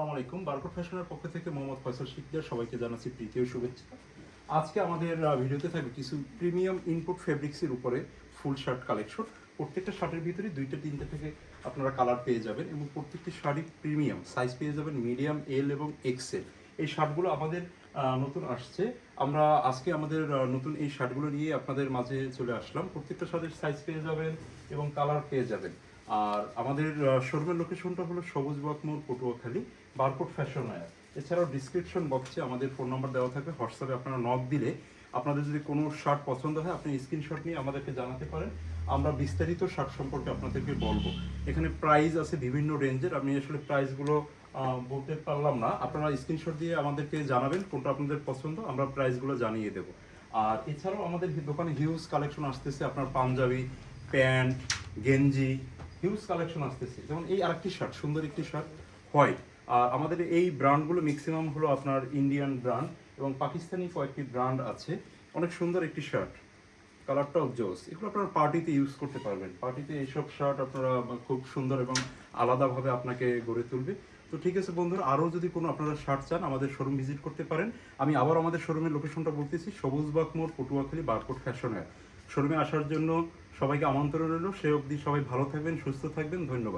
আসসালামু আলাইকুম। বারকোট ফ্যাশনের পক্ষ থেকে মোহাম্মদ ফয়সাল শিকদার সবাইকে জানাচ্ছি প্রীতি ও শুভেচ্ছা। আজকে আমাদের ভিডিওতে থাকবে কিছু প্রিমিয়াম ইনপুট ফেব্রিক্সের উপরে ফুল শার্ট কালেকশন প্রত্যেকটা শার্টের ভিতরে দুইটা, তিনটে থেকে আপনারা কালার পেয়ে যাবেন এবং প্রত্যেকটি শাড়ি প্রিমিয়াম সাইজ পেয়ে যাবেন মিডিয়াম এল এবং এক্সেল এই শার্টগুলো আমাদের নতুন আসছে। আমরা আজকে আমাদের নতুন এই শার্টগুলো নিয়ে আপনাদের মাঝে চলে আসলাম। প্রত্যেকটা শার্টের সাইজ পেয়ে যাবেন এবং কালার পেয়ে যাবেন। আর আমাদের শোরুমের লোকেশনটা হলো Sabuj Mor Patuakhali, barcode fashion wear এছাড়াও ডিসক্রিপশন বক্সে আমাদের ফোন নাম্বার দেওয়া থাকবে হোয়াটসঅ্যাপে আপনারা নক দিলে আপনাদের যদি কোনো শার্ট পছন্দ হয়, আপনি স্ক্রিনশট নিয়ে আমাদেরকে জানাতে পারেন। আমরা বিস্তারিত শার্ট সম্পর্কে আপনাদেরকে বলব। এখানে প্রাইস আছে বিভিন্ন রেঞ্জের আমি আসলে প্রাইসগুলো বলতে পারলাম না। আপনারা স্ক্রিনশট দিয়ে আমাদেরকে জানাবেন কোনটা আপনাদের পছন্দ, আমরা প্রাইসগুলো জানিয়ে দেবো। আর এছাড়াও আমাদের দোকানে হিউজ কালেকশন আসতেছে আপনার পাঞ্জাবি, প্যান্ট, গেঞ্জি হিউজ কালেকশন আসতেছে। যেমন এই আরেকটি শার্ট সুন্দর একটি শার্ট হোয়াইট আর আমাদের এই ব্র্যান্ডগুলো ম্যাক্সিমাম হলো আপনার ইন্ডিয়ান ব্র্যান্ড এবং পাকিস্তানি কয়েকটি ব্র্যান্ড আছে। অনেক সুন্দর একটি শার্ট কালারটাও জোস। এগুলো আপনারা পার্টিতে ইউজ করতে পারবেন। পার্টিতে এইসব শার্ট আপনারা খুব সুন্দর এবং আলাদাভাবে আপনাকে গড়ে তুলবে। তো ঠিক আছে বন্ধুরা, আরও যদি কোনো আপনারা শার্ট চান, আমাদের শোরুম ভিজিট করতে পারেন। আমি আবার আমাদের শোরুমের লোকেশনটা বলতেছি সবুজবাগ মোড়, পটুয়াখালী বারকোট ফ্যাশনের শোরুমে আসার জন্য সবাইকে আমন্ত্রণ রইল। সে অবধি সবাই ভালো থাকবেন সুস্থ থাকবেন। ধন্যবাদ।